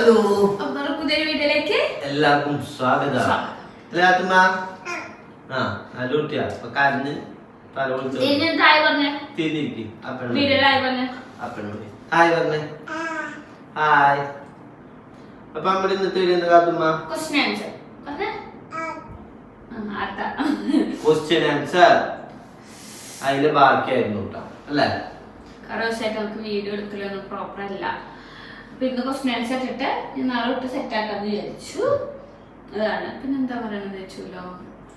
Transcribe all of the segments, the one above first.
Hello വീട്ടിലേക്ക് എല്ലാവർക്കും സ്വാഗതം. എല്ലാവർക്കും ആ. നല്ല കുട്ടിയാ. അപ്പൊ കരഞ്ഞ് തല തിരിഞ്ഞിരിക്കും. അപ്പഴ ഹായ് പറഞ്ഞേ. ഹായ്. അപ്പൊ നമ്മുടെ ഇന്നത്തെ വീഡിയോ എന്താ കാത്തുമ്മ? ക്വസ്റ്റ്യൻ ആൻസർ പറഞ്ഞ. ക്വസ്റ്റ്യൻ ആൻസർ അതിൽ ബാക്കിയായിരുന്നു കേട്ടോ. അല്ലേ? കറോസായിട്ട് നമുക്ക് വീഡിയോ എടുക്കലൊന്നും പ്രോപ്പർ അല്ല. അപ്പൊ ഇന്ന് ക്വസ്റ്റ്യൻ ആൻസർ ഇട്ടിട്ട് ഞാൻ നാളെ തൊട്ട് സെറ്റ് ആക്കാന്ന് വിചാരിച്ചു. അതാണ്. പിന്നെ എന്താ പറയണെന്ന് വെച്ചല്ലോ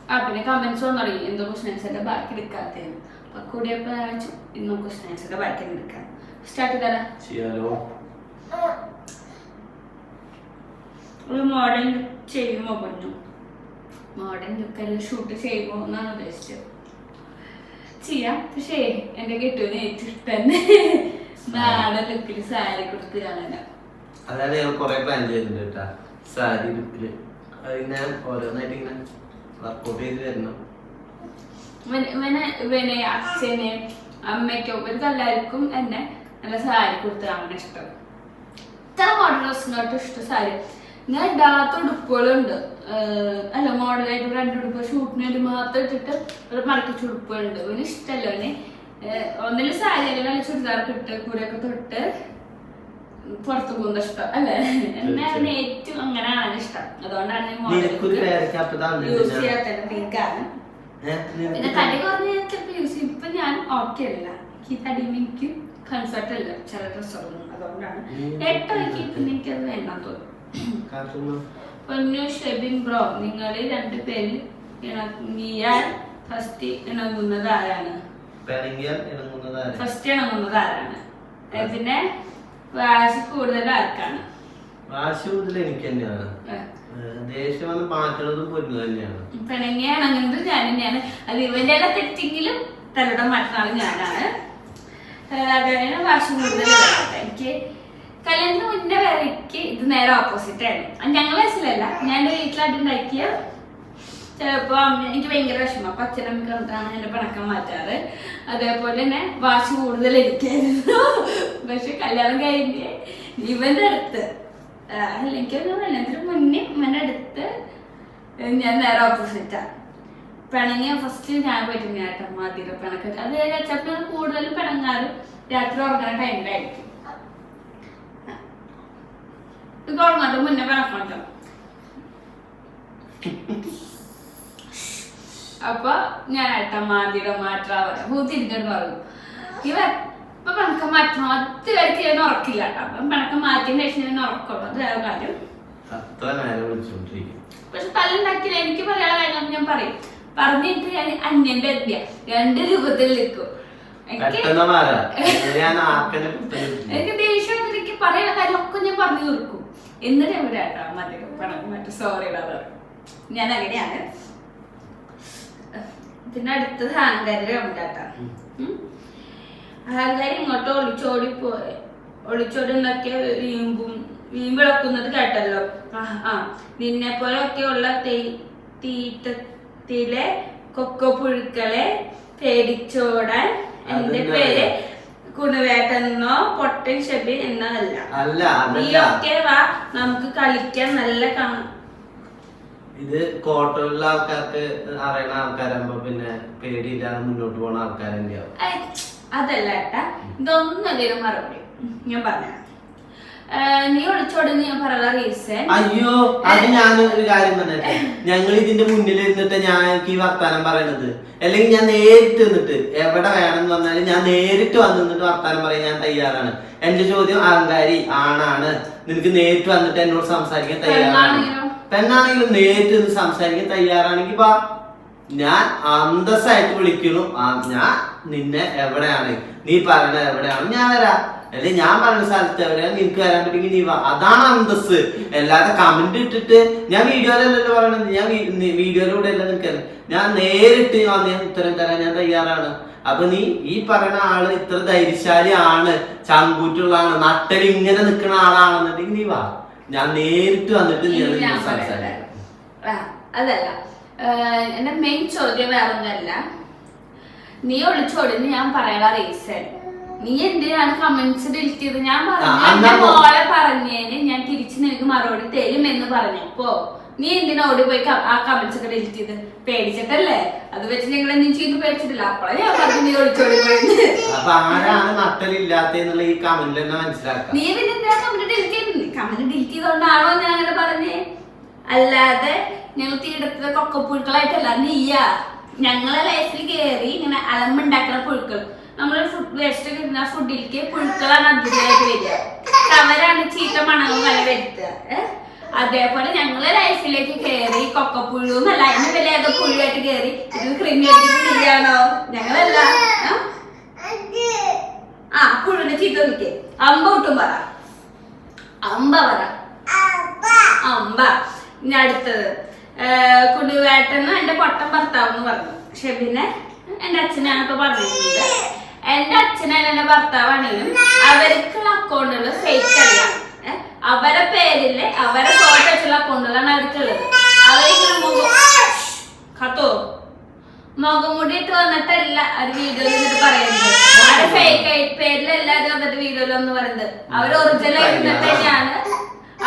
ആ പിന്നെ കമന്റ്സ് വന്നു തുടങ്ങി എന്തോ ക്വസ്റ്റ്യൻ ആൻസറിന്റെ ബാക്കി എടുക്കാത്തേന്ന് അപ്പൊ കൂടിയപ്പോ വെച്ചു ഇന്നും ക്വസ്റ്റ്യൻ ആൻസറിന്റെ ബാക്കി എടുക്കാം? സ്റ്റാർട്ട് ചെയ്താലോ? ചെയ്യാലോ. ഒരു മോഡേൺ ചെയ്യുമോ പൊന്നു? മോഡേൺ ലുക്കെല്ലാം ഷൂട്ട് ചെയ്യുമോ എന്നാണ് ഉദ്ദേശിച്ചത്. ചെയ്യാം. പക്ഷേ എന്റെ കെട്ടുവിന് ഏറ്റവും ഇഷ്ടം തന്നെ നാടൻ ലുക്കിൽ സാരി കൊടുത്ത് കാണാനാ. അതാണ് ഞങ്ങൾ കൊറേ പ്ലാൻ ചെയ്തിട്ടുണ്ട് കേട്ടാ. സാരി ലുക്കിൽ അത് ഞാൻ ഓരോന്നായിട്ട് ഇങ്ങനെ വർക്കൗട്ട് ചെയ്ത് തരണം ഇവന് അച്ഛനെ അമ്മയ്ക്കും ഇവർക്ക് എല്ലാവർക്കും എന്നെ നല്ല സാരി കൊടുത്ത് അങ്ങനെ ഇഷ്ടം. ഇത്ര മോഡൽ ഡ്രസ്സിനോട്ട് ഇഷ്ടം സാരി. ഞാൻ ഇടാത്ത ഉടുപ്പുകളുണ്ട്. അല്ല മോഡലായിട്ട് രണ്ട് ഉടുപ്പ് ഷൂട്ടിന് വേണ്ടി മാത്രം ഇട്ടിട്ട് ഒരു മടക്കിച്ച ഉടുപ്പുകളുണ്ട്. ഇവന് ഇഷ്ടമല്ലോ അവന് ഏഹ് ഒന്നിൽ സാരി അല്ലെങ്കിൽ നല്ല ചുരിദാറൊക്കെ ഇട്ട് കൂടെയൊക്കെ തൊട്ട് പുറത്തു പോകുന്ന ഇഷ്ടം. അല്ലേ? എന്നെ ഏറ്റവും അങ്ങനെയാണ് ഇഷ്ടം. അതുകൊണ്ടാണ് ഞാൻ മോഡൽ യൂസ് ചെയ്യാത്തത്. പിങ്കാണ്. പിന്നെ തടി കുറഞ്ഞ ചിലപ്പോൾ യൂസ് ചെയ്യും. ഇപ്പൊ ഞാൻ ഓക്കെ അല്ല. എനിക്ക് തടി എനിക്ക് കംഫർട്ട് അല്ല. ചില ഡ്രസ്സുകളൊന്നും അതുകൊണ്ടാണ് ഉം. എട്ടരയ്ക്ക് പിന്നെ എനിക്കത് വേണ്ടാൻ തോന്നും പൊന്നു ഷെബിൻ ബ്രോ നിങ്ങൾ രണ്ടുപേരിൽ ഇണങ്ങിയാൽ ഫസ്റ്റ് ഇണങ്ങുന്നത് ആരാണ്? ഫസ്റ്റ് ഇണങ്ങുന്നത് ആരാണ്? പിന്നെ വാശി കൂടുതൽ ആർക്കാണ് വാശി കൂടുതൽ എനിക്ക് തന്നെയാണ്. ദേഷ്യം വന്ന് മാറ്റുന്നതും പൊരുന്നു തന്നെയാണ്. പിണങ്ങിയ അങ്ങനത്തെ ഞാൻ തന്നെയാണ്. അത് ഇവന്റെ എല്ലാം തെറ്റെങ്കിലും തലയുടെ മറ്റന്നാൾ ഞാനാണ്. അതാണ് വാശി കൂടുതൽ. എനിക്ക് കല്യാണത്തിന് മുന്നേ വരയ്ക്ക് ഇത് നേരെ ഓപ്പോസിറ്റ് ആയിരുന്നു. ഞങ്ങൾ വയസ്സിലല്ല ഞാൻ വീട്ടിലായിട്ട് വീട്ടിലായിട്ടുണ്ടാക്കിയ ചിലപ്പോ അമ്മ എനിക്ക് ഭയങ്കര വിഷമം. അപ്പൊ അച്ഛനമ്മക്ക് എന്താണ് എന്റെ പിണക്കം മാറ്റാറ്. അതേപോലെ തന്നെ വാശി കൂടുതൽ എനിക്കായിരുന്നു. പക്ഷെ കല്യാണം കഴിഞ്ഞ് ഇവന്റെ അടുത്ത് അല്ലെങ്കിൽ അല്ല കല്യാണത്തിന് മുന്നേ ഇവന്റെ അടുത്ത് ഞാൻ നേരെ ഓപ്പോസിറ്റാ പിണങ്ങിയ ഫസ്റ്റ് ഞാൻ പറ്റുന്ന ഏട്ടൻ മാതിര പിണക്ക. അത് ചിലപ്പോൾ കൂടുതലും പിണങ്ങാറ് രാത്രി ഉറങ്ങുന്ന ടൈമിലായിരിക്കും ഇത് ഉറങ്ങാണ്ട് മുന്നേ പിണക്കണ്ടോ അപ്പൊ ഞാൻ ഏട്ടൻ മാതിര മാറ്റാ പറയാം പൂത്തിരിക്കട്ട് പറഞ്ഞു ഇവ ഇപ്പൊ പണക്കം മാറ്റണം അതുവരെ ഞാൻ ഉറക്കില്ല കേട്ടോ. അപ്പം പണക്കം മാറ്റിയതിന് ശേഷം ഞാൻ ഉറക്കുള്ളൂ അത് വേറെ കാര്യം. പക്ഷെ തല്ലുണ്ടാക്കില്ല. എനിക്ക് പറയാനുള്ള കാര്യം ഞാൻ പറയും. പറഞ്ഞിട്ട് ഞാൻ അന്യന്റെ എത്തിയ രണ്ട് രൂപത്തിൽ നിൽക്കും. എനിക്ക് ദേഷ്യം എനിക്ക് ദേഷ്യം കാര്യം കാര്യമൊക്കെ ഞാൻ പറഞ്ഞു തീർക്കും. എന്നിട്ട് ഞാൻ കേട്ടോ മറ്റേ പണക്കം മറ്റേ. സോറി ഞാൻ അങ്ങനെയാണ്. പിന്നെ അടുത്തത് അഹങ്കാരിയുടെ ഉണ്ടാട്ടാ അഹങ്കാരി ഇങ്ങോട്ട് ഒളിച്ചോടി പോയി. ഒളിച്ചോടി ഉണ്ടാക്കിയ വീമ്പും വീമ്പിളക്കുന്നത് കേട്ടല്ലോ. ആ നിന്നെ പോലെ ഒക്കെ ഉള്ള തീറ്റത്തിലെ കൊക്കോ പുഴുക്കളെ പേടിച്ചോടാൻ എന്റെ? പേര് കുണുവേട്ടെന്നോ പൊട്ടൻ ഷെബി എന്നതല്ല. നീ ഒക്കെ വാ നമുക്ക് കളിക്കാൻ നല്ല ഇത് കോട്ടയിലുള്ള ആൾക്കാർക്ക് അറിയണ ആൾക്കാരാകുമ്പോ പിന്നെ പേടിയില്ലാതെ മുന്നോട്ട് പോണ ഐ, അതല്ല ഏട്ടാ. ഇതൊന്നും അല്ലെങ്കിലും മറുപടി. ഞാൻ പറഞ്ഞ നീ ഒളിച്ചോടുന്ന് ഞാൻ പറയാനുള്ള റീസൺ അയ്യോ അത് ഞാൻ ഒരു കാര്യം പറഞ്ഞിട്ട്. ഞങ്ങൾ ഇതിന്റെ മുന്നിൽ ഇരുന്നിട്ട് ഞാൻ ഈ വർത്താനം പറയണത്. അല്ലെങ്കിൽ ഞാൻ നേരിട്ട് നിന്നിട്ട് എവിടെ വേണമെന്ന് പറഞ്ഞാലും ഞാൻ നേരിട്ട് വന്ന് നിന്നിട്ട് വർത്താനം പറയാൻ ഞാൻ തയ്യാറാണ്. എന്റെ ചോദ്യം അഹങ്കാരി ആണാണ്. നിനക്ക് നേരിട്ട് വന്നിട്ട് എന്നോട് സംസാരിക്കാൻ തയ്യാറാണ്. പെണ്ണാണെങ്കിലും നേരിട്ട് നിന്ന് സംസാരിക്കാൻ തയ്യാറാണെങ്കിൽ വാ. ഞാൻ അന്തസ്സായിട്ട് വിളിക്കുന്നു. ഞാൻ നിന്നെ എവിടെയാണ്? നീ പറയണ എവിടെയാണ്? ഞാൻ വരാം. അല്ലെ ഞാൻ പറയുന്ന സ്ഥലത്ത് എവിടെയാണ്? നിനക്ക് വരാൻ പറ്റുമെങ്കിൽ നീ വാ. അതാണ് അന്തസ് അല്ലാതെ കമന്റ് ഇട്ടിട്ട് ഞാൻ വീഡിയോയിലല്ലല്ലോ പറയണത്. ഞാൻ വീഡിയോയിലൂടെ അല്ല നിനക്ക് ഞാൻ നേരിട്ട് വന്ന് ഉത്തരം തരാൻ ഞാൻ തയ്യാറാണ്. അപ്പൊ നീ ഈ പറയുന്ന ആൾ ഇത്ര ധൈര്യശാലി ആണ് ചങ്കൂറ്റുള്ള ആണ് നട്ടൽ ഇങ്ങനെ നിൽക്കുന്ന ആളാണെന്നുണ്ടെങ്കിൽ നീ വാ. ഞാൻ നേരിട്ട് വന്നിട്ട് നീ ഞാൻ. സംസാരിക്കാം അതല്ല. എന്റെ മെയിൻ ചോദ്യം വേറെ ഒന്നല്ല നീ ഒളിച്ചോടിന്ന് ഞാൻ പറയാനുള്ള റീസൺ നീ എന്തിനാണ് കമന്റ്സ് ഡിലീറ്റ് ചെയ്ത് ഞാൻ പറഞ്ഞു മോളെ പറഞ്ഞേന് ഞാൻ തിരിച്ച് നിനക്ക് മറുപടി തരും എന്ന് പറഞ്ഞപ്പോ നീ എന്തിനാ ഓടി പോയി ആ കമന്റ്സ് ഒക്കെ ഡിലീറ്റ് ചെയ്ത്? പേടിച്ചിട്ടല്ലേ? അത് വെച്ച് ഞങ്ങൾ എന്തും ചെയ്ത് പേടിച്ചിട്ടില്ല. അപ്പോഴേ ഞാൻ പറഞ്ഞു നീ ഒളിച്ചോടി പോയെന്ന്. അപ്പൊ ആരാണ് നട്ടലില്ലാത്ത എന്നുള്ള ഈ കമന്റിൽ തന്നെ മനസ്സിലാക്കാം. നീ പിന്നെ എന്തിനാ കമന്റ് ഡിലീറ്റ് ചെയ്ത് കമന്റ് ഡിലീറ്റ് ചെയ്തോണ്ടാണോ ഞാൻ അങ്ങനെ പറഞ്ഞേ? അല്ലാതെ ഞങ്ങൾ തീടത്തിലെ കൊക്കപ്പുഴുക്കളായിട്ടല്ല നീയാ. ഞങ്ങളെ ലൈഫിൽ കേറി ഇങ്ങനെ അലമ്പുണ്ടാക്കുന്ന പുഴുക്കൾ. നമ്മൾ ഫുഡ് വേസ്റ്റ് കിട്ടുന്ന ഫുഡിലേക്ക് പുഴുക്കളാണ് അതിഥിയായിട്ട് വരിക. കവരാണ് ചീത്ത മണങ്ങൾ വരെ വരുത്തുക? അതേപോലെ ഞങ്ങളെ ലൈഫിലേക്ക് കയറി കൊക്കപ്പുഴു എന്നല്ല അതിന് വലിയ ഏതോ പുഴുവായിട്ട് കയറി ഇത് ക്രിമിയായിട്ട് ഞങ്ങളല്ല. ആ? പുഴുവിനെ ചീത്ത വിളിക്കേ അമ്പ ഒട്ടും പറ. അമ്പ പറ. അമ്പ. ഇനി അടുത്തത്. കുടുവേട്ടെന്ന് എന്റെ പൊട്ടൻ ഭർത്താവ് എന്ന് പറഞ്ഞു. ഷെബിനെ എന്റെ അച്ഛനാണ് ഇപ്പൊ പറഞ്ഞിരുന്നത് എന്റെ അച്ഛനും എന്റെ ഭർത്താവാണെങ്കിലും അവർക്കുള്ള അക്കൗണ്ടുകൾ ഫേക്ക് അല്ല? അവരെ പേരിൽ അവരെ ഫോട്ടോ വെച്ചുള്ള അക്കൗണ്ടുകളാണ് അവർക്കുള്ളത്. അവരിങ്ങനെ മുഖം കത്തോ മുഖംമുടിയിട്ട് വന്നിട്ടല്ല അത് വീഡിയോയിൽ എന്നിട്ട് പറയുന്നത് അവരെ ഫേക്ക് ആയിട്ട് പേരിൽ എല്ലാവരും വന്നിട്ട് വീഡിയോയിൽ ഒന്ന് പറയുന്നത് അവർ ഒറിജിനൽ തന്നെയാണ്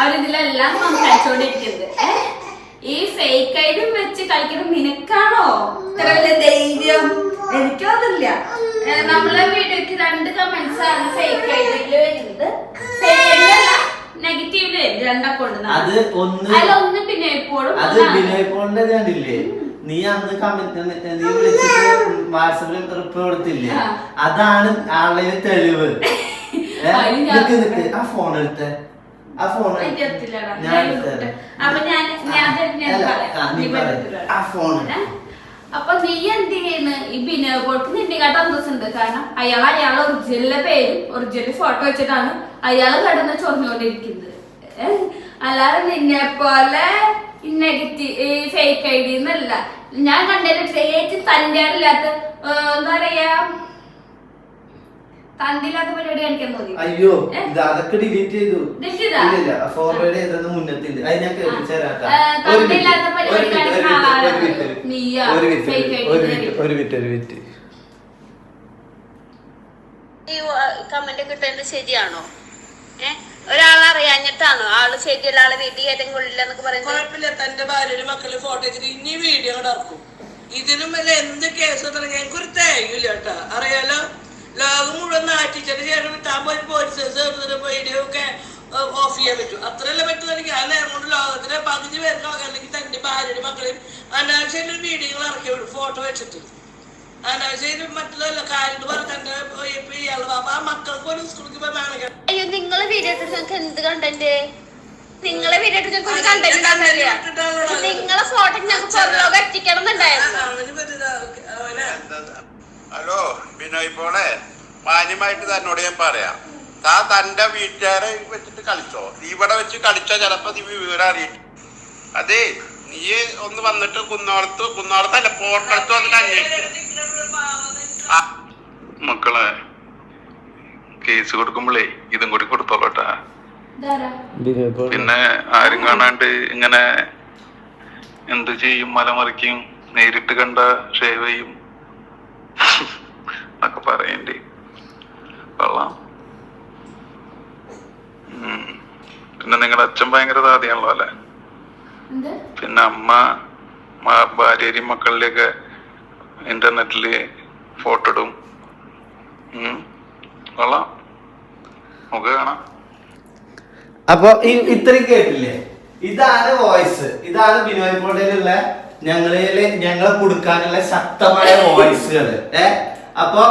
അവരിതിലെല്ലാം സംസാരിച്ചോണ്ടിരിക്കുന്നത്? ഈ ഫേക്ക് ഐഡും വെച്ച് കളിക്കുന്ന നിനക്കാണോ? ഇത്ര വലിയ ധൈര്യം. എനിക്കും അതില്ല. നമ്മളെ വീഡിയോക്ക് രണ്ട് കമന്റ്സ് ആണ് ഫേക്ക് ഐഡിയിൽ വരുന്നത്. നെഗറ്റീവിൽ രണ്ടക്കൗണ്ട് അത് ഒന്ന് അല്ല ഒന്ന് പിന്നെ ഇപ്പോഴും അത് ബിനോയ് പോളിന്റെ കണ്ടില്ലേ? നീ അന്ന് കമന്റ് നീ വിളിച്ചിട്ട് വാട്സപ്പിൽ റിപ്ലൈ കൊടുത്തില്ലേ. അതാണ് ആളുടെ തെളിവ്. നിക്ക് നിക്ക്. ആ ഫോൺ എടുത്തേ. ആ ഫോൺ. ആ, ഫോൺ? അപ്പൊ നീ എന്ത് ചെയ്യുന്നു? ഈ ബിനോയ് പോൾക്ക് നിന്നെക്കാട്ട് അന്തസ്സുണ്ട് കാരണം അയാൾ അയാളെ ഒറിജിനലിലെ പേരും ഒറിജിനൽ ഫോട്ടോ വെച്ചിട്ടാണ് അയാൾ കിടന്ന് ചൊറിഞ്ഞുകൊണ്ടിരിക്കുന്നത്? അല്ലാതെ നിന്നെ പോലെ നെഗറ്റീവ് ഫേക്ക് ഐ ഡി എന്നല്ല. ഞാൻ കണ്ടതിൽ ഏറ്റവും തന്റെ ഇല്ലാത്ത എന്താ പറയാ തന്തില്ലാത്ത പരിപാടി കാണിക്കാൻ തോന്നി. അയ്യോ ഇത് അതൊക്കെ ഡിലീറ്റ് ചെയ്തു. ഫോർവേഡ് ഒരു പരിപാടി ഒരു. ഈ കമന്റ് കിട്ടുന്നത് ശരിയാണോ? ഏ? ഒരാളെ അറിയാഞ്ഞിട്ടാണോ ആൾ ശരിയല്ല ആളെ വീട്ടിൽ ഏതെങ്കിലും കൊള്ളില്ലെന്നൊക്കെ പറയുന്നത്? കുഴപ്പമില്ല തന്റെ ഭാര്യയുടെ മക്കൾ ഫോട്ടോ ഇനി വീഡിയോ കൂടെ ഇറക്കും. ഇതിനും വല്ല എന്ത് കേസ് എടുത്താലും ഞങ്ങൾക്കൊരു തേയില്ല കേട്ടാ. അറിയാലോ? ലോകം മുഴുവൻ നാട്ടിച്ചിട്ട് ചേർന്ന് താൻ പോയി പോലീസ് വീഡിയോ ഒക്കെ ഓഫ് ചെയ്യാൻ പറ്റും. അത്രയല്ല പറ്റും എനിക്ക്. ആ നേരം കൊണ്ട് ലോകത്തിലെ പകുതി പേർക്ക് അല്ലെങ്കിൽ തന്റെ ഭാര്യയുടെ മക്കളെയും അനാവശ്യം വീഡിയോ ഇറക്കി വിടും ഫോട്ടോ വെച്ചിട്ട്. അനാവശ്യം മറ്റുള്ള കാര്യം പറഞ്ഞ തന്റെ ഇയാൾ ആ മക്കൾക്ക് പോലും സ്കൂളിൽ പോയി വേണമെങ്കിൽ നിങ്ങളെ വീഡിയോ ഇട്ടിട്ട് ഞങ്ങൾക്ക് എന്ത് കണ്ടന്റ് നിങ്ങളെ വീഡിയോ ഇട്ടിട്ട് ഞങ്ങൾക്ക് ഒരു കണ്ടന്റ് ഉണ്ടാകുന്നില്ല നിങ്ങളെ ഫോട്ടോ ഞങ്ങൾക്ക് പുറലോകം എത്തിക്കണം എന്നുണ്ടായിരുന്നു അവന് പറ്റില്ല അവനെ ഹലോ ബിനോയ് പോളെ. മാന്യമായിട്ട് തന്നോട് ഞാൻ പറയാം. താ തന്റെ വീട്ടുകാരെ വെച്ചിട്ട് കളിച്ചോ. നീ ഇവിടെ വെച്ച് കളിച്ചോ ചിലപ്പോ നീ വിവരം അറിയിട്ടു. അതെ നീ ഒന്ന് വന്നിട്ട് കുന്നോളത്ത് കുന്നോളത്തല്ല പോട്ടടുത്ത് വന്നിട്ട് അന്വേഷിക്കും. മക്കളെ കേസ് കൊടുക്കുമ്പോഴേ ഇതും കൂടി കൊടുത്തോളട്ടാ? പിന്നെ ആരും കാണാണ്ട് ഇങ്ങനെ എന്ത് ചെയ്യും മലമറിക്കും നേരിട്ട് കണ്ട ഷേവ് ചെയ്യും. എന്നൊക്കെ പറയണ്ടേ. കൊള്ളാം. ഉം. പിന്നെ നിങ്ങളുടെ അച്ഛൻ ഭയങ്കര താതിയാണല്ലോ അല്ലെ? പിന്നെ അമ്മ ഭാര്യയും മക്കളിലേക്ക് ഇന്റർനെറ്റിൽ ഫോട്ടോ ഇടും. ഉം. കൊള്ളാം. അപ്പൊ ഈ ഇത്രയും കേട്ടില്ലേ? ഇതാണ് വോയിസ് ഇതാണ് ബിനോയ് പോണ്ടയിലുള്ള ഞങ്ങളിൽ ഞങ്ങളെ കൊടുക്കാനുള്ള ശക്തമായ വോയിസുകൾ ഏ? അപ്പൊ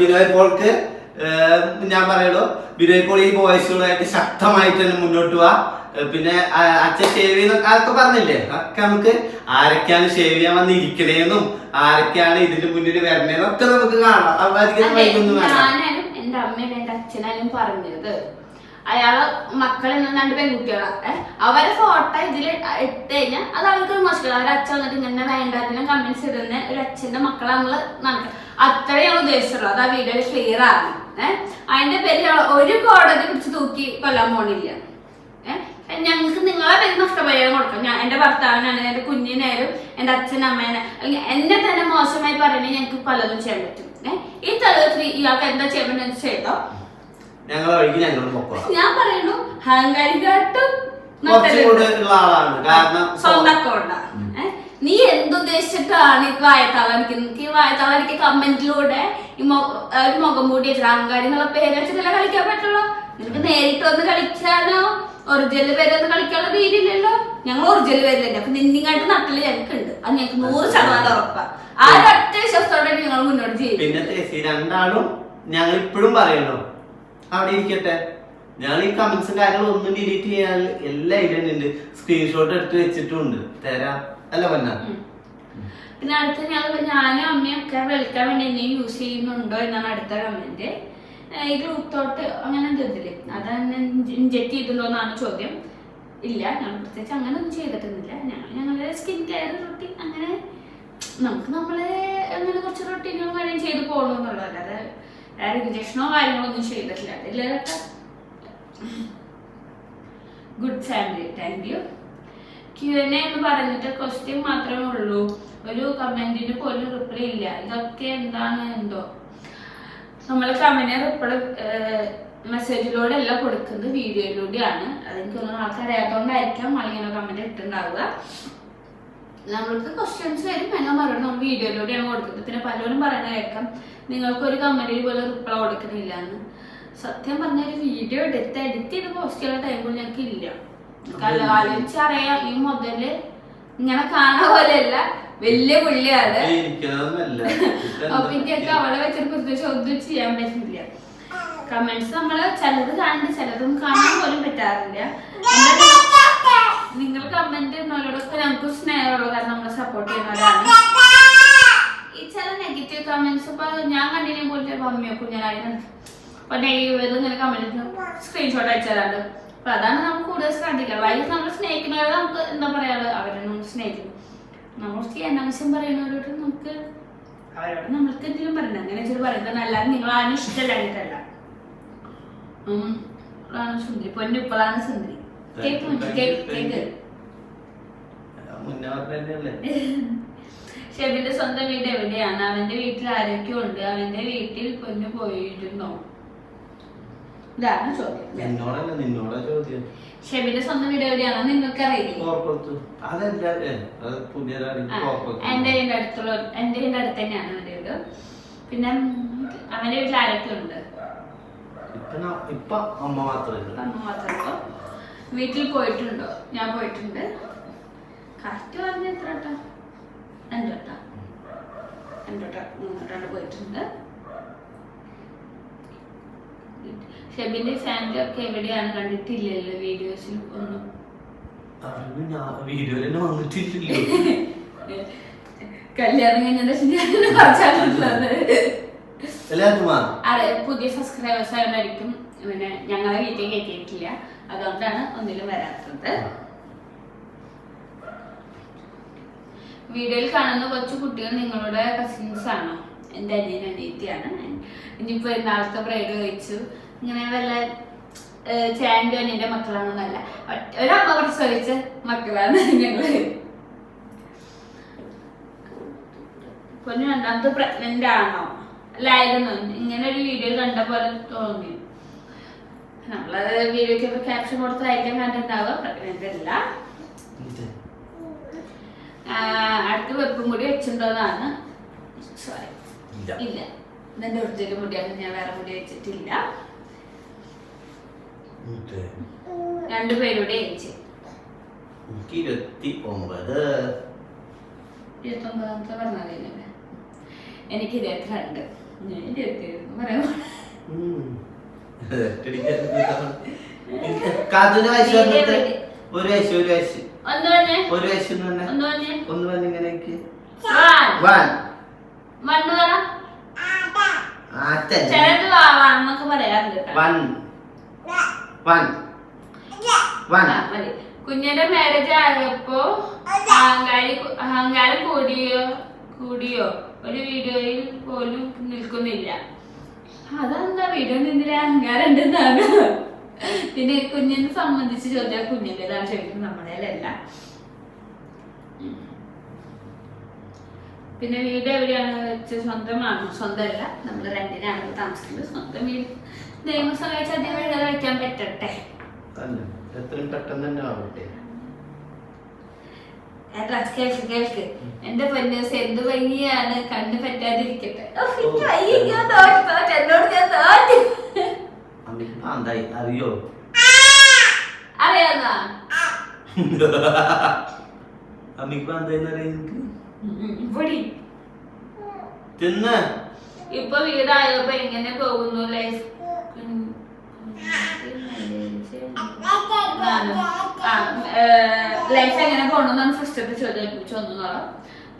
ബിനോയ് പോൾക്ക് ഞാൻ പറയുള്ളൂ ബിനോയ് പോൾ ഈ വോയിസുകളായിട്ട് ശക്തമായിട്ട് തന്നെ മുന്നോട്ട് പോവാ പിന്നെ അച്ഛൻ ഷേവ് ചെയ്യുന്ന അതൊക്കെ പറഞ്ഞില്ലേ? ഒക്കെ നമുക്ക് ആരൊക്കെയാണ് ഷേവ് ചെയ്യാൻ വന്നിരിക്കണേന്നും ആരൊക്കെയാണ് ഇതിന്റെ മുന്നിൽ വരണേന്നും ഒക്കെ നമുക്ക് കാണാം. അപ്പൊ അധികം വൈകുന്നു എന്റെ അമ്മയും എന്റെ അച്ഛനായാലും പറഞ്ഞത്. അയാളെ മക്കളെ രണ്ട് പെൺകുട്ടികളാണ് അവരെ ഫോട്ടോ ഇതിൽ ഇട്ട് കഴിഞ്ഞാൽ അത് അവർക്ക് മോശം അവരെ അച്ഛൻ വന്നിട്ട് ഇങ്ങനെ വേണ്ടാത്തിനും കമന്റ്സ് ഇടുന്ന ഒരു അച്ഛന്റെ മക്കളെ നമ്മൾ നടക്കുക അത്രേ ഞാൻ ഉദ്ദേശിച്ചുള്ളൂ. അത് ആ വീഡിയോ ക്ലിയർ ആണ്. ഏഹ് അതിന്റെ പേര് ഒരു കോടതി പിടിച്ച് തൂക്കി കൊല്ലാൻ പോണില്ല. ഏഹ് ഞങ്ങൾക്ക് നിങ്ങളെ പേര് നഷ്ടപരിഹാരം കൊടുക്കാം. ഞാൻ എന്റെ ഭർത്താവിനാണ് എന്റെ കുഞ്ഞിനായാലും എന്റെ അച്ഛനും അമ്മേനെ അല്ലെങ്കിൽ എന്നെ തന്നെ മോശമായി പറയണേ ഞങ്ങൾക്ക് പലതും ചെയ്യാൻ പറ്റും. ഈ തലത്തിൽ ഇയാൾക്ക് എന്താ ചെയ്യണമെന്ന് ചെയ്തോ? ഞങ്ങളെ വഴിക്ക് ഞങ്ങൾ പൊക്കോളാം. ഞാൻ പറയുന്നു ഹാങ്കാരിക്കാട്ടും കുറച്ചും കൂടെ ഉള്ള ആളാണ്. കാരണം സ്വന്തക്കോണ്ട. നീ എന്തുദ്ദേശിച്ചിട്ടാണ് ഈ വായത്താളടിക്കുന്നത് ഈ വായത്താളടിക്ക് കമന്റിലൂടെ ഈ മുഖം മൂടി വെച്ചിട്ട് അഹങ്കാരി എന്നുള്ള പേര് വെച്ചിട്ടല്ല കളിക്കാൻ പറ്റുള്ളൂ? നിനക്ക് നേരിട്ട് വന്ന് കളിക്കാനോ ഒറിജിനൽ പേരൊന്നും കളിക്കാനുള്ള വീടില്ലല്ലോ? ഞങ്ങൾ ഒറിജിനൽ പേരില്ല അപ്പൊ നിന്നിങ്ങായിട്ട് നട്ടിൽ ഞങ്ങൾക്കുണ്ട്. അത് ഞങ്ങൾക്ക് നൂറ് ശതമാനം ഉറപ്പാണ് ആ ഒരു വിശ്വാസത്തോടെ ഞങ്ങൾ മുന്നോട്ട് ചെയ്യും പിന്നെ ചേച്ചി രണ്ടാളും ഞങ്ങൾ ഇപ്പോഴും പറയണോ? അവിടെ ഇരിക്കട്ടെ. ഞങ്ങൾ ഈ കമന്റ്സും കാര്യങ്ങളും ഒന്നും ഡിലീറ്റ് ചെയ്യാൻ എല്ലാം ഇതിലുണ്ട് സ്ക്രീൻഷോട്ട് എടുത്ത് വെച്ചിട്ടുണ്ട്. തരാം. അല്ല പറഞ്ഞ പിന്നെ അടുത്ത ഞങ്ങൾ ഞാനും അമ്മയും ഒക്കെ വിളിക്കാൻ വേണ്ടി എന്നെ യൂസ് ചെയ്യുന്നുണ്ടോ എന്നാണ് അടുത്ത കമന്റ് ഈ ഗ്രൂപ്പ് തോട്ട് അങ്ങനെ എന്തില്ലേ അത് ഇഞ്ചക്ട് ചെയ്തിട്ടുണ്ടോ എന്നാണ് ചോദ്യം. ഇല്ല ഞാൻ പ്രത്യേകിച്ച് അങ്ങനെ ഒന്നും ചെയ്തിട്ടൊന്നുമില്ല. ഞങ്ങൾ ഞങ്ങളുടെ സ്കിൻ കെയർ റൊട്ടീൻ അങ്ങനെ നമുക്ക് നമ്മളെ അങ്ങനെ കുറച്ച് റൊട്ടീനും കാര്യം ചെയ്ത് പോകണം എന്നുള്ളത് അല്ലാതെ വേറെ ഇഞ്ചക്ഷനോ കാര്യങ്ങളോ ഒന്നും ചെയ്തിട്ടില്ല. അതിലൊക്കെ good family thank you Q N എന്ന് പറഞ്ഞിട്ട് ക്വസ്റ്റ്യൻ മാത്രമേ ഉള്ളൂ. ഒരു കമന്റിന് പോലും റിപ്ലൈ ഇല്ല. ഇതൊക്കെ എന്താണ് എന്തോ? നമ്മൾ കമന്റ് റിപ്ലൈ മെസ്സേജിലൂടെ അല്ല കൊടുക്കുന്നത്. വീഡിയോയിലൂടെയാണ് അതെനിക്ക് തോന്നുന്നു ആൾക്കാർ അറിയാത്തതുകൊണ്ടായിരിക്കാം ആളിങ്ങനെ കമന്റ് ഇട്ടുണ്ടാവുക നമ്മൾക്ക് ക്വസ്റ്റ്യൻസ് വരും. എല്ലാം പറയണം നമ്മൾ വീഡിയോയിലൂടെയാണ് കൊടുക്കുന്നത്. പിന്നെ പലരും പറയുന്ന കേൾക്കാം. നിങ്ങൾക്ക് ഒരു കമന്റിൽ പോലും റിപ്ലൈ കൊടുക്കുന്നില്ല എന്ന് സത്യം പറഞ്ഞ ഒരു വീഡിയോ എടുത്ത് എഡിറ്റ് ചെയ്ത് പോസ്റ്റ് ചെയ്യുന്ന പോലും ഞങ്ങൾക്ക് ഇല്ല. ആലോചിച്ചറിയാം. ഈ മുതൽ ഇങ്ങനെ കാണാൻ പോലെയല്ല. വലിയ പുള്ളിയാണ്. അപ്പൊ എനിക്കൊക്കെ അവളെ വെച്ചിട്ട് പ്രത്യേകിച്ച് ഒന്നും ചെയ്യാൻ പറ്റില്ല. കമന്റ്സ് നമ്മൾ ചിലത് കാണുന്നുണ്ട് ചിലതും കാണാൻ പോലും പറ്റാറില്ല. നിങ്ങൾ കമന്റ് ഇടുന്നവരോടൊക്കെ ഞങ്ങൾക്ക് സ്നേഹമുള്ളൂ. കാരണം നമ്മളെ സപ്പോർട്ട് ചെയ്യുന്നവരാണ്. ഈ ചില നെഗറ്റീവ് കമന്റ്സ് ഇപ്പൊ ഞാൻ കണ്ടിന്യൂ പോലത്തെ മമ്മിയോ കുഞ്ഞനായിരുന്നു അപ്പൊ നെഗറ്റീവ് ഇങ്ങനെ കമന്റ് സ്ക്രീൻഷോട്ട് അയച്ചു തരാണ്ട്. അപ്പൊ അതാണ് നമുക്ക് കൂടുതൽ ശ്രദ്ധിക്കുക വൈകി നമ്മൾ സ്നേഹിക്കുന്നവരെ നമുക്ക് എന്താ പറയാറ്? അവരെ നമ്മൾ സ്നേഹിക്കും. നമുക്ക് ഈ അനാവശ്യം പറയുന്നവരോട് നമുക്ക് അവരോട് നമ്മൾക്ക് എന്തെങ്കിലും പറയണം അങ്ങനെ വെച്ചിട്ട് പറയുന്നത് അല്ലാതെ നിങ്ങൾ ആരും ഇഷ്ടമല്ലായിട്ടല്ല സുന്ദരി. പൊന്നു ഇപ്പോഴാണ് സുന്ദരി. ഷെബിന്റെ സ്വന്തം വീട് എവിടെയാണ്? അവന്റെ വീട്ടിൽ ആരൊക്കെ ഉണ്ട് അവന്റെ വീട്ടിൽ പൊന്നു പോയിരുന്നോ ഇതാണ് ചോദ്യം. ഷെബിന്റെ സ്വന്തം വീട് എവിടെയാണോ? നിങ്ങൾക്ക് അറിയില്ലേ എന്റെ അടുത്തുള്ള എന്റെ അടുത്ത് തന്നെയാണ് അവന്റെ വീട്. പിന്നെ അവന്റെ വീട്ടിൽ ആരൊക്കെ ഉണ്ട് ഇപ്പൊ അമ്മ മാത്രമേ. അമ്മ മാത്രമേ. വീട്ടിൽ പോയിട്ടുണ്ടോ? ഞാൻ പോയിട്ടുണ്ട്. കറക്റ്റ് പറഞ്ഞ എത്ര വട്ടാ? രണ്ട് വട്ടാ. രണ്ട് വട്ട മൂന്ന് വട്ടാണ്ട് പോയിട്ടുണ്ട്. ഷെബിന്റെ ഫാമിലി ഒക്കെ എവിടെയാണ്? കണ്ടിട്ടില്ലല്ലോ വീഡിയോസിൽ ഒന്നും. വീഡിയോയിൽ വന്നിട്ടില്ലല്ലോ. കല്യാണം അതെ പുതിയ സബ്സ്ക്രൈബേഴ്സ് ആയതുകൊണ്ടായിരിക്കും പിന്നെ ഞങ്ങളെ വീട്ടിൽ കയറ്റിയിട്ടില്ല. അതുകൊണ്ടാണ് ഒന്നിലും വരാത്തത്. വീഡിയോയിൽ കാണുന്ന കൊച്ചു കുട്ടികൾ നിങ്ങളുടെ കസിൻസ് ആണോ? എന്റെ അനിയൻ അനിയത്തിയാണ്. ഇനിയിപ്പോ എന്നാളത്തെ ബ്രൈഡ് കഴിച്ചു. ഇങ്ങനെ വല്ല ചാൻഡു അനിയന്റെ മക്കളാണെന്നല്ല. ഒരമ്മ ഒരമ്മ പ്രസവിച്ച മക്കളാണ് ഞങ്ങൾ. പൊന്നു രണ്ടാമത്തെ പ്രഗ്നന്റ് ആണോ? അല്ലായിരുന്നു? ഇങ്ങനെ ഒരു വീഡിയോ കണ്ട പോലെ തോന്നി. നമ്മളത് വീഡിയോക്ക് ക്യാപ്ഷൻ കൊടുത്തായിരിക്കും കണ്ടിട്ടുണ്ടാവുക പ്രഗ്നന്റ് അല്ല. അടുത്ത വെപ്പും കൂടി വെച്ചിട്ടുണ്ടോന്നാണ്. സോറി ഇല്ല. ഇതെന്റെ ഒറിജിനൽ മുടിയാണ്. ഞാൻ വേറെ മുടി വെച്ചിട്ടില്ല. രണ്ടുപേരുടെ ഏജ് എനിക്ക് ഇരുപത്തി ഒമ്പത് ഇരുപത്തൊമ്പതാമത്തെ പറഞ്ഞതല്ലേ? എനിക്ക് ഇരുപത്തിരണ്ട്. ഞാൻ ഇരുപത്തി പറയാൻ ഉം. കാതുന വയസ്സ് വന്നിട്ട് ഒരു വയസ്സ് ഒരു വയസ്സ് ഒരു വയസ്സ് ഒന്ന് പറഞ്ഞേ. ഇങ്ങനെ വൺ. കുഞ്ഞിന്റെ മാരേജ് ആയപ്പോ അഹങ്കാരി അഹങ്കാരം കൂടിയോ കൂടിയോ? ഒരു വീഡിയോയിൽ പോലും നിൽക്കുന്നില്ല. അതെന്താ വീഡിയോ നിന്നില്ല അഹങ്കാരം ഉണ്ടെന്നാണ് പിന്നെ കുഞ്ഞിനെ സംബന്ധിച്ച് ചോദിച്ചാൽ കുഞ്ഞിന്റെതാണ് ശരിക്കും നമ്മുടേതല്ല പിന്നെ വീട് എവിടെയാണ്? വെച്ച് സ്വന്തമാണ്? സ്വന്തമല്ല. നമ്മൾ രണ്ടിനാണ് താമസിക്കുന്നത്. സ്വന്തം വീട്. ദൈവം സഹായിച്ച് അധികം വീടുകൾ വെക്കാൻ പറ്റട്ടെ? എത്രയും പെട്ടെന്ന് തന്നെ ആവട്ടെ. ഏട്ടാ, കേൾക്ക് കേൾക്ക്. എന്റെ പൊന്നൂസ് എന്ത് ഭംഗിയാണ് കണ്ണ് പറ്റാതിരിക്കട്ടെ. എന്നോട് ഞാൻ തോറ്റ്. അമ്മയ്ക്ക് അറിയോ? അറിയാന്നാ ഇപ്പൊ വീടായപ്പോ എങ്ങനെ പോകുന്നു ലൈഫ് ലൈഫ് എങ്ങനെ പോകണമെന്നാണ് ഫസ്റ്റത്തെ ചോദ്യം ചോദിച്ചോന്നോളാം.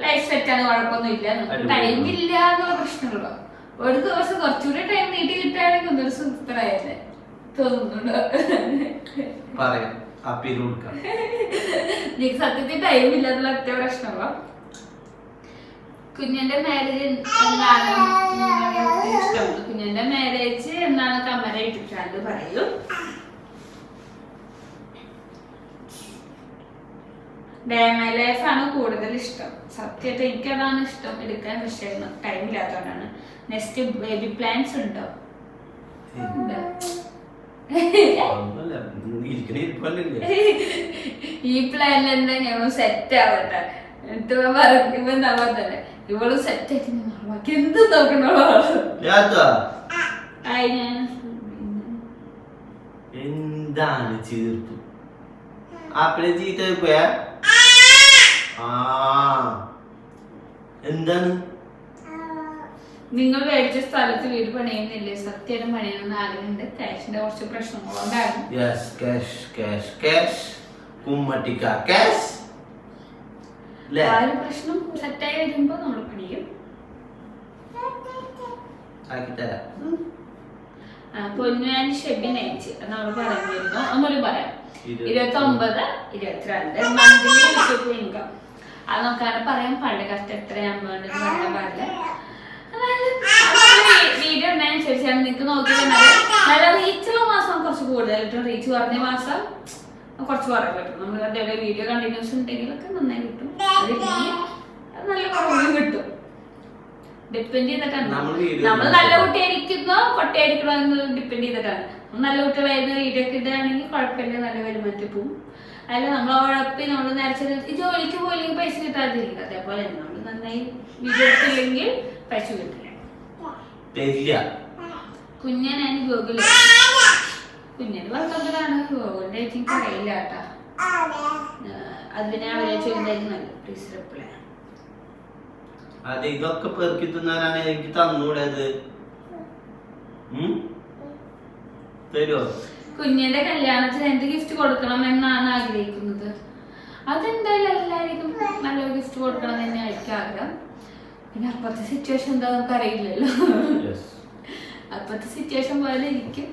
ലൈഫ് സെറ്റാണ് കുഴപ്പമൊന്നുമില്ല. നമുക്ക് ടൈം ഇല്ല എന്നുള്ള പ്രശ്നമുള്ളൂ ഒരു ദിവസം കുറച്ചുകൂടി ടൈം നീട്ടി കിട്ടുകയാണെങ്കിൽ ഒന്നൊരു സൂപ്പറായല്ലേ തോന്നുന്നുണ്ടോ? പറയാം. അപ്പീൽ കൊടുക്കാം. എനിക്ക് സത്യത്തിൽ ടൈം ഇല്ല എന്നുള്ള ഒറ്റ പ്രശ്നമുള്ളൂ കുഞ്ഞിന്റെ മാരേജ് എന്താണ് നിങ്ങൾക്ക് ഇഷ്ടം കുഞ്ഞിന്റെ മാരേജ് എന്താണ് കമല ഇട്ടിട്ടാണ്ട് പറയൂ. ഡാമ ലൈഫ് ആണ് കൂടുതൽ ഇഷ്ടം. സത്യത്തെ എനിക്ക് അതാണ് ഇഷ്ടം. എടുക്കാൻ പക്ഷേ ടൈം ഇല്ലാത്തതുകൊണ്ടാണ്. നെക്സ്റ്റ് ബേബി പ്ലാൻസ് ഉണ്ടോ? ഈ പ്ലാനിൽ തന്നെ ഞങ്ങൾ സെറ്റ് ആവട്ടെ. എന്നിട്ട് പറയുമ്പോ എന്താ തന്നെ ഇവൾ സെറ്റ് ആയിട്ട് ബാക്കി എന്ത് നോക്കണോ യാത്ര. ആയി ഞാൻ. എന്താണ് ചീർപ്പ്? അപ്പഴേ ചീത്ത പോയ ആ. എന്താണ്? നിങ്ങൾ മേടിച്ച സ്ഥലത്ത് വീട് പണിയുന്നില്ലേ? സത്യം പണിയുന്ന ആഗ്രഹമുണ്ട് ക്യാഷിന്റെ കുറച്ച് പ്രശ്നങ്ങളുണ്ടായിരുന്നു യെസ് ക്യാഷ് ക്യാഷ് ക്യാഷ് കുമ്മട്ടിക്ക ക്യാഷ് അല്ലേ ആ ഒരു പ്രശ്നം സെറ്റായി വരുമ്പോ നമ്മൾ പണിയും. പൊന്നാനി ഷെബിൻ അയച്ച് നമ്മൾ പറഞ്ഞിരുന്നു ഒന്നുകൂടി പറയാം. ഇരുപത്തി ഇരുപത്തി ഒമ്പത് ഇരുപത്തിരണ്ട്. മന്ത്ലി യൂട്യൂബ് ഇൻകം അത് നോക്കാതെ പറയാം. പണ്ട് കഷ്ടം എത്ര ഞാൻ പറയാൻ പാടില്ല വീഡിയോ ഉണ്ടായനുസരിച്ചാണ് നിങ്ങൾക്ക് നോക്കിയിട്ടുണ്ടെങ്കിൽ നല്ല റീച്ചുള്ള മാസം കുറച്ച് കൂടുതൽ കിട്ടും. റീച്ച് കുറഞ്ഞ മാസം കുറച്ച് കുറവ് കിട്ടും. നമ്മൾ അതേപോലെ വീഡിയോ കണ്ടിന്യൂസ് ഉണ്ടെങ്കിലൊക്കെ നന്നായി കിട്ടും. അത് നല്ല കുറവ് കിട്ടും. ഡിപ്പെൻഡ് ചെയ്തിട്ടാണ്. നമ്മൾ നല്ല കുട്ടിയായിരിക്കുന്നോ പൊട്ടിയായിരിക്കണോ എന്ന് ഡിപ്പെൻഡ് ചെയ്തിട്ടാണ്. നമ്മൾ നല്ല കുട്ടികളായിരുന്നു വീഡിയോ ഒക്കെ ഇടുകയാണെങ്കിൽ കുഴപ്പമില്ല നല്ല വരുമാനത്തിൽ പോവും. അല്ല നമ്മൾ ഉഴപ്പി നമ്മൾ നേരത്തെ ജോലിക്ക് പോയില്ലെങ്കിൽ പൈസ കിട്ടാതിരിക്കും അതേപോലെ നമ്മൾ നന്നായി വിജയിച്ചില്ലെങ്കിൽ പൈസ കിട്ടില്ല. കുഞ്ഞനാണ് ഗൂഗിൾ കുഞ്ഞന് വർത്തമ്പലാണ് ഗോകുലിന്റെ എനിക്ക് അറിയില്ല കേട്ടാ. അതിനെ അവരെ ചോദിക്കുന്നതായിരിക്കും നല്ലത്. പ്ലീസ് റിപ്ലൈ അത് ഇതൊക്കെ പെറുക്കി തിന്നാനാണ് എനിക്ക് തന്നൂടേത് തരുമോ കുഞ്ഞിന്റെ കല്യാണത്തിന് എന്ത് ഗിഫ്റ്റ് കൊടുക്കണം എന്നാണ് ആഗ്രഹിക്കുന്നത്? അതെന്തായാലും എല്ലാവർക്കും നല്ല ഗിഫ്റ്റ് കൊടുക്കണം തന്നെയായിരിക്കും ആഗ്രഹം. പിന്നെ അപ്പുറത്തെ സിറ്റുവേഷൻ എന്താ നമുക്ക് അറിയില്ലല്ലോ. അപ്പത്തെ സിറ്റുവേഷൻ പോലെ ഇരിക്കും.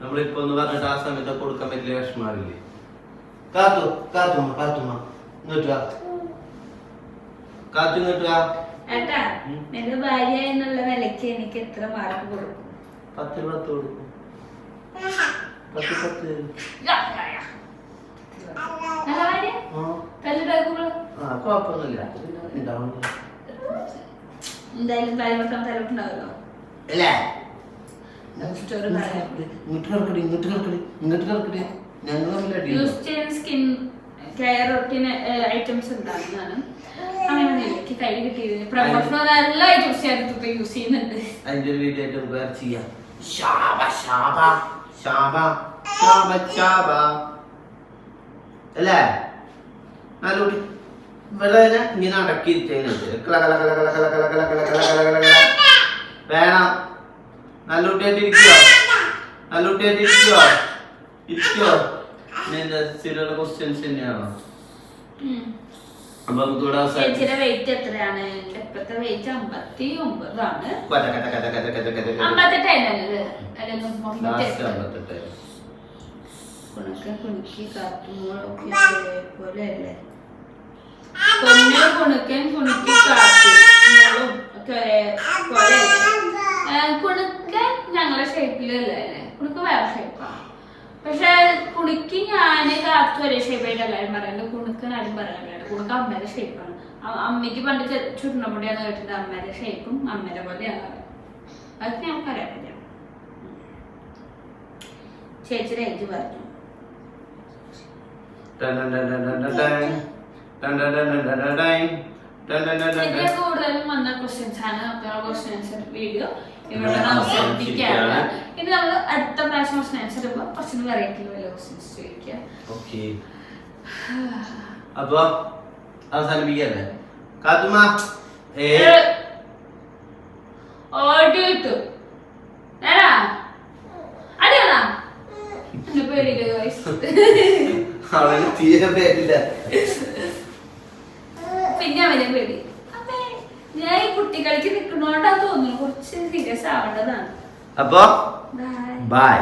നമ്മളിപ്പോ ഒന്ന് പറഞ്ഞിട്ട് ആ സമയത്ത് കൊടുക്കാൻ വലിയ വിഷമാറില്ലേ കാത്തു കാത്തുമ്മ കാത്തുമ്മ ഇങ്ങോട്ട് കാത്തു ഇങ്ങോട്ട് ഏട്ടാ. എന്റെ ഭാര്യ എന്നുള്ള നിലയ്ക്ക് എനിക്ക് എത്ര മാർക്ക് കൊടുക്കും? പത്ത് പത്ത് എന്തായാലും കാര്യമൊക്കെ തലമുണ്ടാവല്ലോ അല്ലേ? ഇങ്ങോട്ട് കിടക്കടി ഇങ്ങോട്ട് കിടക്കടി ഇങ്ങോട്ട് കിടക്കടി ഞങ്ങൾ യൂസ് ചെയ്യുന്ന സ്കിൻ കെയർ റൊട്ടീൻ ഐറ്റംസ് ഉണ്ടാകുന്നതാണ് അങ്ങനെ എനിക്ക് കൈ കിട്ടിയത് പ്രൊമോഷൻ നല്ല ഐറ്റംസ് ഞാൻ ഇപ്പൊ യൂസ് ചെയ്യുന്നുണ്ട് അതിന്റെ ഒരു വീഡിയോ ആയിട്ട് നമുക്ക് വേറെ ചെയ്യാം ശാബ ശാബ ശാബ ശാബ ശാബ അല്ലേ നല്ല കുട്ടി ഇവിടെ തന്നെ ഇങ്ങനെ അടക്കിയിരിക്കുന്നത് വേണം നല്ല കുട്ടിയായിട്ട് ഇരിക്കോ നല്ല കുട്ടിയായിട്ട് ഇരിക്കോ ഇരിക്കോ നിന്റെ സ്ഥിരമുള്ള ക്വസ്റ്റ്യൻസ് തന്നെയാണോ? അപ്പൊ നമുക്ക് ഇവിടെ ചേച്ചിയുടെ വെയിറ്റ് എത്രയാണ്? എന്റെ വെയിറ്റ് അമ്പത്തി ഒമ്പതാണ്. കഥ കഥ കഥ കഥ കഥ കഥ കഥ അമ്പത്തെട്ടായിരുന്നത് അല്ലെങ്കിൽ ലാസ്റ്റ് അമ്പത്തെട്ട് അമ്പത്തെട്ട്. കുണുക്ക കുണുക്കി കാത്തുമോളൊക്കെ പോലെ അല്ലേ പൊന്നു കുണുക്കൻ കുണുക്കി കാത്തുമോളും ഒക്കെ പോലെ കുണുക്കൻ ഞങ്ങളെ ഷേപ്പിലല്ലേ കുണുക്ക് വേറെ ഷേപ്പാണ് പക്ഷെ കുണിക്ക് ഞാൻ കാത്തു വരെ ഷേപ്പായിട്ട് എല്ലാരും പറയുന്നത് കുണുക്ക് ആരും പറയാറില്ല കുണുക്ക് അമ്മയുടെ ഷേപ്പാണ് അമ്മയ്ക്ക് പണ്ട് ചെ- ചുരുണ്ടമുടിയാന്ന് കേട്ടിട്ട് അമ്മയുടെ ഷേപ്പും അമ്മയുടെ പോലെയാണ് അതൊക്കെ ഞാൻ പറയാൻ പറ്റില്ല ചേച്ചിയുടെ ഏജ് പറഞ്ഞു ടൻ ടൻ ടൻ. ടൻ ടൻ ടൻ ടൻ ടൻ കൂടുതലും വന്ന ക്വസ്റ്റ്യൻസ് ആണ് അപ്പോൾ ക്വസ്റ്റ്യൻ ആൻസർ വീഡിയോ ഇവിടെ അവസാനിപ്പിക്കുകയാണ്. ഇനി നമ്മൾ അടുത്ത പ്രാവശ്യം ക്വസ്റ്റ്യൻ ആൻസർ ഇടുമ്പോൾ കുറച്ചും വെറൈറ്റി വല്ല ക്വസ്റ്റ്യൻസ് ചോദിക്കുക ഓക്കേ. അപ്പൊ അവസാനിപ്പിക്കല്ലേ കാത്തുമ ഓടി കിട്ടും അവന് തീരെ പേരില്ല പിന്നെ അവനെ പേടി അപ്പേ ഞാൻ ഈ കുട്ടികൾക്ക് നിൽക്കുന്നോണ്ടാ തോന്നുന്നു കുറച്ച് സീരിയസ് ആവേണ്ടതാണ്. അപ്പൊ ബൈ ബൈ